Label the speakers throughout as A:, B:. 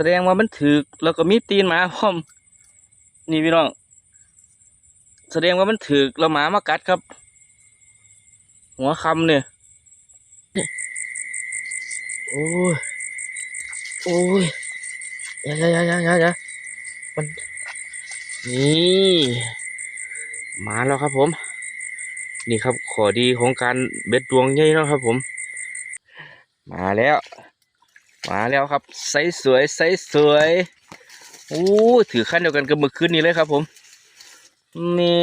A: แสดงว่ามันถึกแล้วก็มีตีนหมาพร้อมนี่พี่น้องแสดงว่ามันถึกแล้วหมามากัดครับ หัวคำเนี่ยโอ้ยโอ้ยอย่าอย่าอย่าอย่าอย่ามันนี่มาแล้วครับผม นี่ครับขอดีของการเบ็ดดวงใหญ่แล้วครับผม มาแล้ว มาแล้วครับไซส์สวยไซส์สวยโอ้ถือขั้นเดียวกันกับเมื่อคืนนี้เลยครับผมเนี่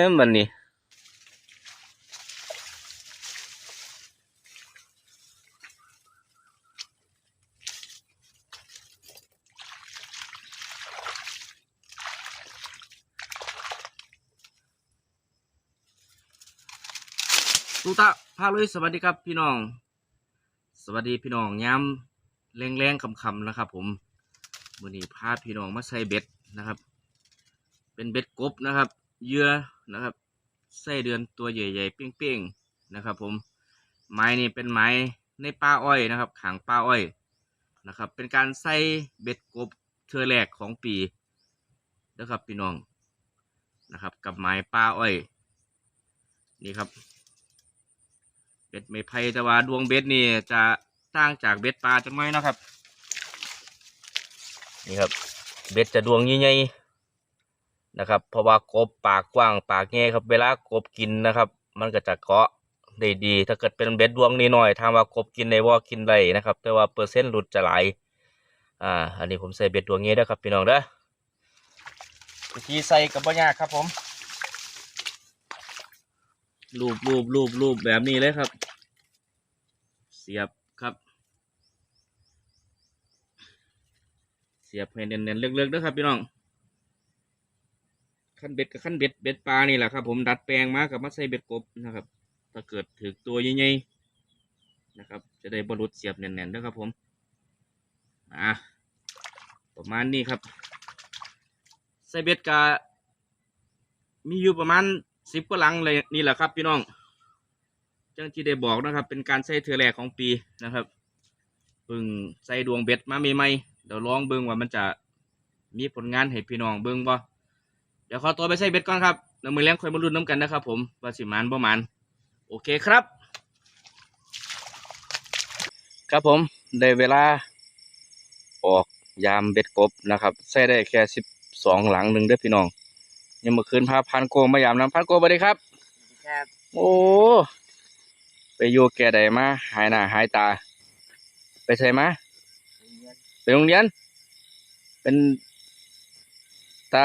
A: ยมันนี่ตูตาพาลุยสวัสดีครับพี่น้อง สวัสดีพี่น้องย้ำ แรงๆคำๆนะครับ ผมวันนี้พาพี่น้องมาใส่เบ็ดนะครับ เป็นเบ็ดกบนะครับเยื่อนะครับใส่เดือนตัวใหญ่ๆเป้งๆนะครับ ผมไม้นี่เป็นไม้ในป่าอ้อยนะครับขางป่าอ้อยนะครับ เป็นการใส่เบ็ดกบเทือแรกของปีนะครับพี่น้องนะครับ กับไม้ป่าอ้อย นี่ครับ เบ็ดไม่ไผ่แต่ว่าดวงเบ็ดนี่จะ ต่างจากเบ็ดปลาจังไว้นะครับ นี่ครับ เบ็ดจะดวงใหญ่ๆนะครับ เพราะว่ากบปากกว้างปากแง่ครับ เวลากบกินนะครับ มันก็จะเกาะได้ดี ถ้าเกิดเป็นเบ็ดดวงนี้หน่อยถามว่ากบกินได้ว่ากินได้นะครับ แต่ว่าเปอร์เซ็นต์หลุดจะหลายอ่า อันนี้ผมใส่เบ็ดดวงนี้ด้วยครับพี่น้องเด้อวิธีใส่กับบ่ยากครับผมรูปรูปรูปรูปแบบนี้เลยครับ เสียบ ครับ เสียบให้เน้นๆเลือกๆด้วยครับพี่น้องขั้นเบ็ดกับขั้นเบ็ดเบ็ดปลานี่แหละครับ ผมดัดแปลงมากับมาใส่เบ็ดกบนะครับ ถ้าเกิดถือตัวใหญ่ๆนะครับ จะได้บรรลุเสียบแน่นๆด้วยครับผมอะประมาณนี้ครับ ใส่เบ็ดกะมีอยู่ประมาณสิบกว่าหลังเลยนี่แหละครับพี่น้อง จังที่ได้บอกนะครับ เป็นการใส่เทือแรกของปีนะครับเพิ่งใส่ดวงเบ็ดมาใหม่ๆเดี๋ยวลองเบิ่งว่ามันจะมีผลงานให้พี่น้องเบิ่งบ่เดี๋ยวขอตัวไปใส่เบ็ดก่อนครับแล้วมือแรงค่อยมาลุ้นน้ำกันนะครับ ผมว่าสิหมันบ่หมันโอเคครับ ครับผมได้เวลา ออกยามเบ็ดกบนะครับใส่ได้แค่สิบสองหลังหนึ่งเด้อพี่น้องยังเมื่อคืนพาพันโกมายามน้ำพันโกสวัสดีครับ
B: ครับ
A: โอ้ ไปอยู่แก่ใดมาหายหน้าหายตา ไปใส่มาไปโรงเรียน เป็นตา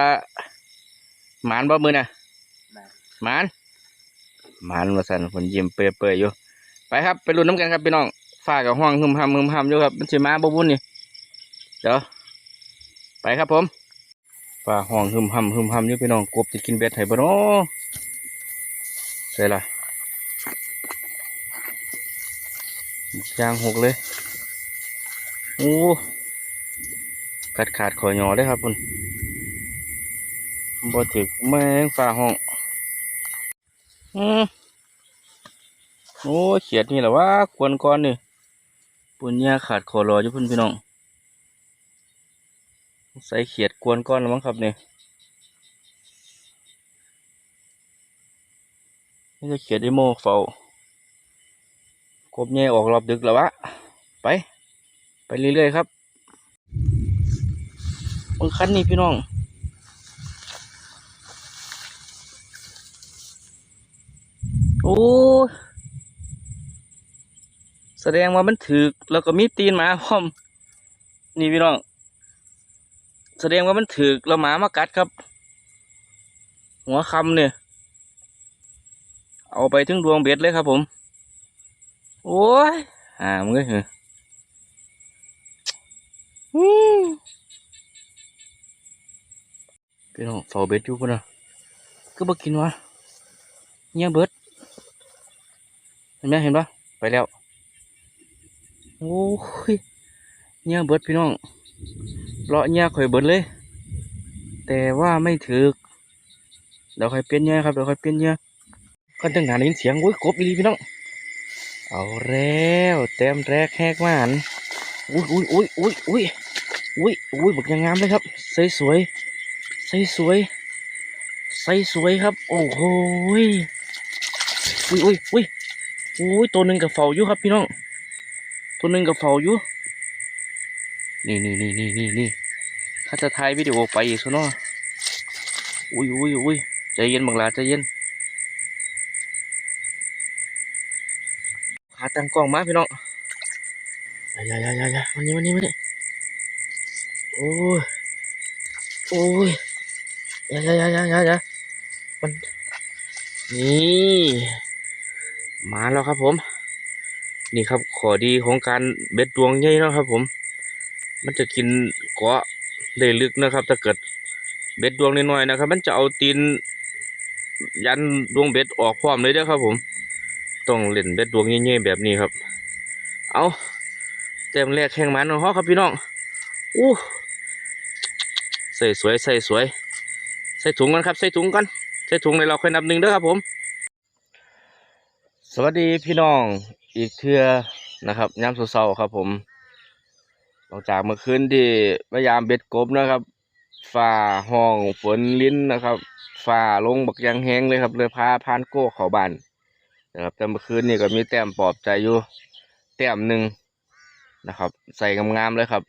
A: หมานบ่มือน่ะ
B: มา
A: หมานหมานมาสั่นคนยิ้มเปื่อยๆอยู่ ไปครับไปลุ้นน้ำกันครับพี่น้องฝ้ากับห้องหึมหำหึมหำอยู่ครับมันสิมาบ่บุญนี่เดี๋ยวไปครับผมฝ้าห้องหึมหำหึมหำอยู่พี่น้องกบจะกินเบ็ดให้บ่เนาะใส่ละ ยางหกเลยโอ้ขาดขาดขอยอเลยครับคุณบ่ถึกแมงฝ่าห้องอืมโอ้เขียดนี่แหละว่ากวนก้อนนี่ปุ่นยาขาดคอรออยู่เพุ่นพี่น้องใส่เขียดกวนก้อนแล้วมั้งครับเนี่ยนี่จะเขียดไอโมเฝ้า กบแง่ออกรอบดึกแล้ววะ ไป ไปเรื่อยๆครับบางคันนี่พี่น้องโอ้แสดงว่ามันถึกแล้วก็มีตีนหมาพร้อม นี่พี่น้อง แสดงว่ามันถึกแล้วหมามากัดครับ หัวคำเนี่ย เอาไปถึงดวงเบ็ดเลยครับผม โอ้ยอ่ามึงก็เหรออืมพี่น้องเฝ้าเบ็ดอยู่พุ่นะก็บ่กินวะเงี้ยเบิดเห็นไหมเห็นปะไปแล้วโอ้ยเงี้ยเบิดพี่น้องเลาะเงี้ยข่อยเบิดเลย แต่ว่าไม่ถึกเดี๋ยวค่อยเปลี่ยนเงี้ยครับเดี๋ยวค่อยเปลี่ยนเงี้ยก็ตั้งนานได้ยินเสียงโอ้ยกบอีลีพี่น้อง เอาแล้วเต็มแรกแหกมานอุ้ยอุ้ยอุ้ยอุ้ยอุ้ยอุ้ยอุ้ยบักยังงามเลยครับใสสวยใสสวยใสสวยครับ โอ้โหอุ้ยอุ้ยอุ้ยอุ้ยตัวหนึ่งกับเฝ้าอยู่ครับพี่น้อง ตัวหนึ่งกับเฝ้าอยู่นี่นี่นี่นี่นี่นี่ข้าจะถ่ายวิดีโอไปอีกซะเนาะอุ้ยอุ้ยอุ้ยใจเย็นบังลาใจเย็นขา ตั้งกล้องมาพี่น้องอย่าอย่าอย่าอย่าวันนี้วันนี้วันนี้โอ้ยโอ้ยอย่าอย่าอย่าอย่าอย่ามันนี่มาแล้วครับผม นี่ครับขอดีของการเบ็ดดวงใหญ่นะครับ ผม มันจะกินเกาะได้ลึกนะครับ ถ้าเกิดเบ็ดดวงน้อยๆนะครับ มันจะเอาตีนยันดวงเบ็ดออกพร้อมเลยเด้อครับผม ต้องเล่นเบ็ดดวงใหญ่ๆแบบนี้ครับ เอาเต็มแรกแข่งมันของเขาครับพี่น้องอู้ใส่สวยใส่สวย ใส่ถุงกันครับ ใส่ถุงกันใส่ถุงในเราค่อยนับหนึ่งเด้อครับผม สวัสดีพี่น้องอีกเทือนะครับยามเช้าครับผมหลังจากเมื่อคืนที่พยายามเบ็ดกบนะครับฝ่าห้องฝนลิ้นนะครับฝ่าลงบักยังแห้งเลยครับเลยพาพานโก้เขาบ้าน นะครับแต่เมื่อคืนนี่ก็มีแต้มปลอบใจอยู่แต้มหนึ่งนะครับ ใส่งามๆเลยครับ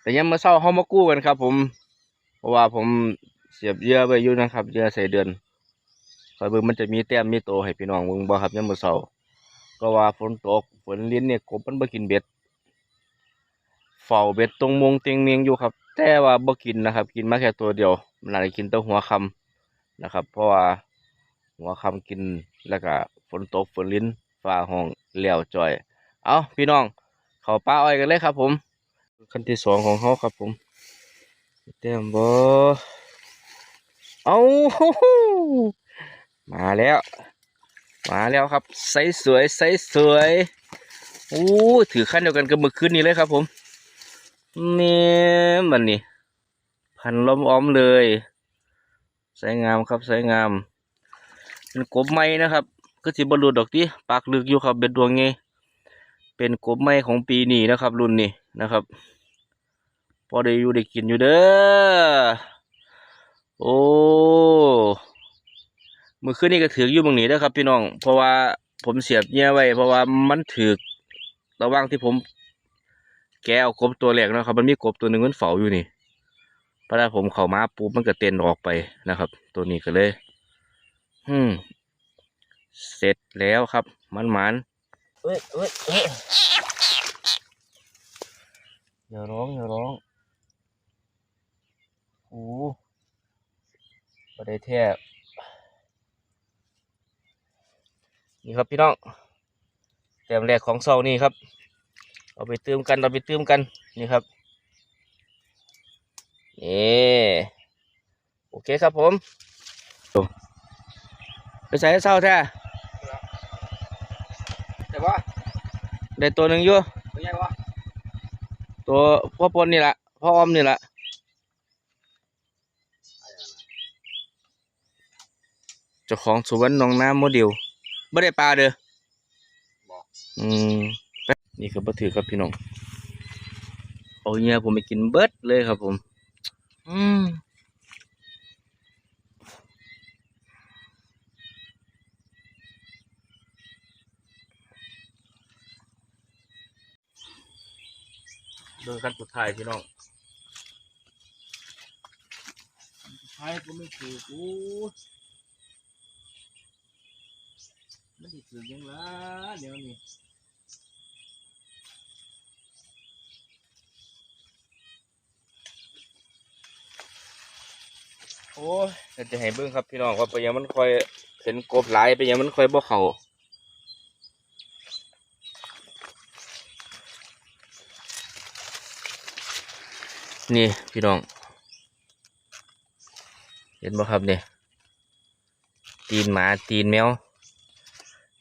A: แต่ยังมาเศร้าเขามากู้กันครับ ผมเพราะว่าผมเสียบเยื่อไปอยู่นะครับเยื่อใส่เดือนคอยเบิ่งมันจะมีแต้มมีโตให้พี่น้องเบิ่งบ่ครับยังมาเศร้าก็ว่าฝนตกฝนลิ้นเนี่ยกบมันบ่กินเบ็ดเฝ้าเบ็ดตรงมงเตียงเนียงอยู่ครับ แต่ว่าบ่กินนะครับ กินมาแค่ตัวเดียว มันอาจจะกินแต่หัวคำนะครับ เพราะว่าหัวคำกินแล้วก็ฝนตกฝนลิ้นฟ้าห้องเลี้ยวจ่อย เอาพี่น้อง เข้าป้าอ้อยกันเลยครับผม ขั้นที่สองของเขาครับผมเต็มบ่เอามาแล้ว มาแล้วครับใสสวยใสสวยโอ้ถือขั้นเดียวกันกับเมื่อคืนนี้เลยครับ ผมเนี่ยมันนี่พันล้อมอ้อมเลยสวยงามครับสวยงาม เป็นกบไม้นะครับ ก็สิบรรลุดอกที่ปากลึกอยู่ครับเบ็ดดวงไงเป็นกบไม้ของปีนี้นะครับ รุ่นนี้นะครับ พอได้อยู่ได้กินอยู่เด้อโอ้มือคืนนี้ก็ถืออยู่บางนี้นะครับ พี่น้อง เพราะว่าผมเสียบเงี้ยไว้ เพราะว่ามันถือระหว่างที่ผมแกเอากบตัวแรกนะครับ มันมีกบตัวหนึ่งมันเฝ้าอยู่นี่พอได้ผมเข้ามาปุ๊บมันก็เต้นออกไปนะครับ ตัวนี้ก็เลย อืม เสร็จแล้วครับมันหมันเอ้ยเอ้ยเอ้ยอย่าร้องอย่าร้องโอ้บ่ได้แทบนี่ครับพี่น้องแต้มแรกของเซานี่ครับ เอาไปเติมกันเอาไปเติมกันนี่ครับนี่โอเคครับผมไปใส่เศร้าแท้
B: แต่ว่า
A: ได้ตัวหนึ่งอยู่
B: เป็นไงวะ
A: ตัวพ่อปนนี่แหละพ่อออมนี่แหละเจ้าของสวนหนองน้ำโมเดลไม่ได้ปลาเด้ออืมไปนี่ก็บ่ถือครับพี่น้องเอาเงี้ยผมไปกินเบิดเลยครับผม อืม เดินกันสุดท้ายพี่น้องสุดท้ายก็ไม่ถือกูไม่ได้ถือยังละเดี๋ยวนี้โอ้ยเดี๋ยวจะให้เบิ่งครับพี่น้องว่าไปยังมันค่อยเห็นกบหลายไปยังมันค่อยบ่เข้า นี่พี่น้อง เห็นบ่ครับเนี่ยตีนหมาตีนแมว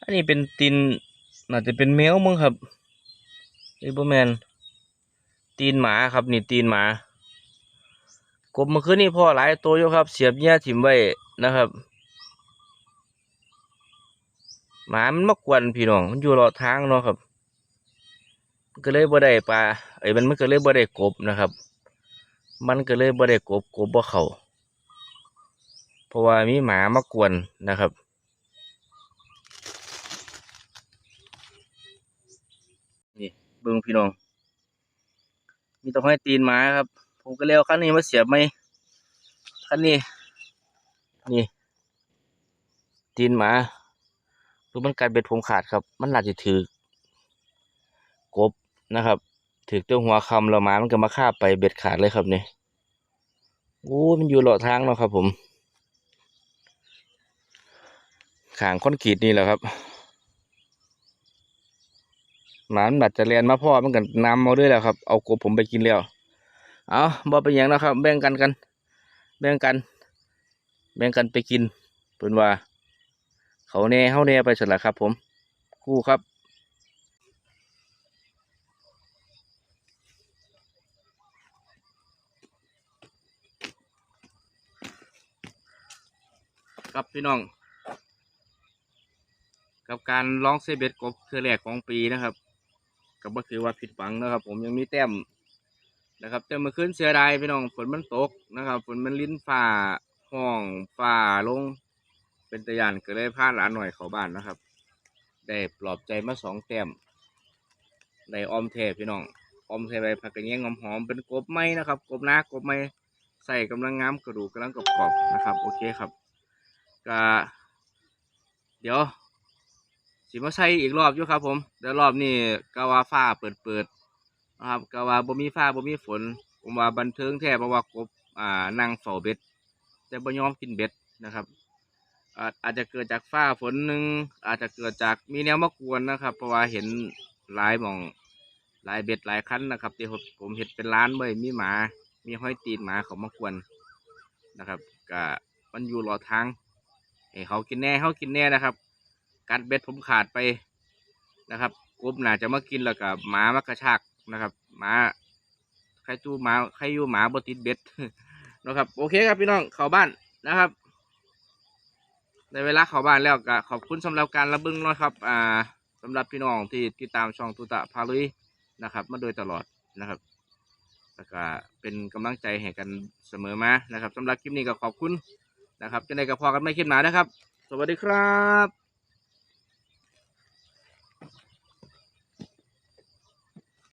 A: อันนี้เป็นตีนน่าจะเป็นแมวมั้งครับไอ้บ่แมนตีนหมาครับนี่ตีนหมากบเมื่อคืนนี้พ่อหลายตัวอยู่ครับ เสียบเหญ้าถิ่มไว้นะครับ หมามันมากวนพี่น้อง มันอยู่รอทางเนาะครับก็เลยบ่ได้ปลาไอ้ยมันมันก็เลยบ่ได้กบนะครับ มันก็เลยบ่ได้กบกบบ่เข้าเพราะว่ามีหมามากวนนะครับ นี่เบิ่งพี่น้อง มีต้องให้ตีนหมาครับ ผมก็เลยเอาคันนี้มาเสียบไหมคันนี้ นี่ ตีนหมาคือมันกัดเบ็ดผมขาดครับ มันอาจจะถือกบนะครับ ถือตัวหัวคำแล้วหมามันก็มาคาบไปเบ็ดขาดเลยครับนี่โอ้มันอยู่เลาะทางเนาะครับ ผมขางค้อนกรีตนี่แหละครับหมามันบัดจะเรียนมาพ่อมันก็นำเอาด้วยแหละครับ เอากบผมไปกินแล้ว เอาบ่เป็นอย่างนะครับ แบ่งกันกัน แบ่งกัน แบ่งกันไปกินเป็นว่า เขาแน่เฮาแน่ไปสุดละครับ ผม คู่ครับ ครับพี่น้อง กับการร้องเซเบ็ดกบคือแรกของปีนะครับก็บ่ถือว่าผิดหวังนะครับ ผมยังมีแต้มนะครับแต่เมื่อคืนเสียดายพี่น้องฝนมันตกนะครับฝนมันลิ้นฝ่าห้องฝ่าลง เป็นตะยานก็เลยพลาดหลานหน่อยเขาบ้านนะครับ ได้ปลอบใจมาสองแต้มได้ออมเทพี่น้องออมเทใบผักกระเงี้ยงหอมๆเป็นกบไม้นะครับ กบนากบไม้ใส่กำลังงามกระดูกกำลังกรอบๆนะครับ โอเคครับ ก็เดี๋ยวสิมาใส่อีกรอบอยู่ครับ ผมเดี๋ยวรอบนี้กะว่าฟ้าเปิดเปิดๆนะครับกะว่าบ่มีฟ้าบ่มีฝน ผมว่าบันเทิงแท้เพราะว่ากบอ่านั่งเฝ้าเบ็ด แต่บ่ยอมกินเบ็ดนะครับอาอาจจะเกิดจากฟ้าฝนหนึ่งอาจจะเกิดจากมีแนวมากวนนะครับ เพราะว่าเห็นหลายมองหลายเบ็ดหลายคันนะครับที่ผมผมเห็นเป็นร้านเว้ยมีหมา มีห้อยตีนหมาเขามากวนนะครับก็มันอยู่รอทาง ให้เขากินแน่เขากินแน่นะครับกัดเบ็ดผมขาดไปนะครับกบน่าจะมากินแล้วก็หมามากระชากนะครับหมาใครจู้หมาใครอยู่หมาบติดเบ็ดนะครับ โอเคครับพี่น้องเข้าบ้านนะครับในเวลาเข้าบ้านแล้วก็ขอบคุณสำหรับการรับเบิ้งนะครับอ่าสำหรับพี่น้องที่ติดตามช่องตุตะพาลุยนะครับ มาโดยตลอดนะครับแล้วก็เป็นกำลังใจให้กันเสมอมานะครับสำหรับคลิปนี้ก็ขอบคุณ นะครับจะได้กับพอกันไม่คลิปหนานะครับ สวัสดีครับ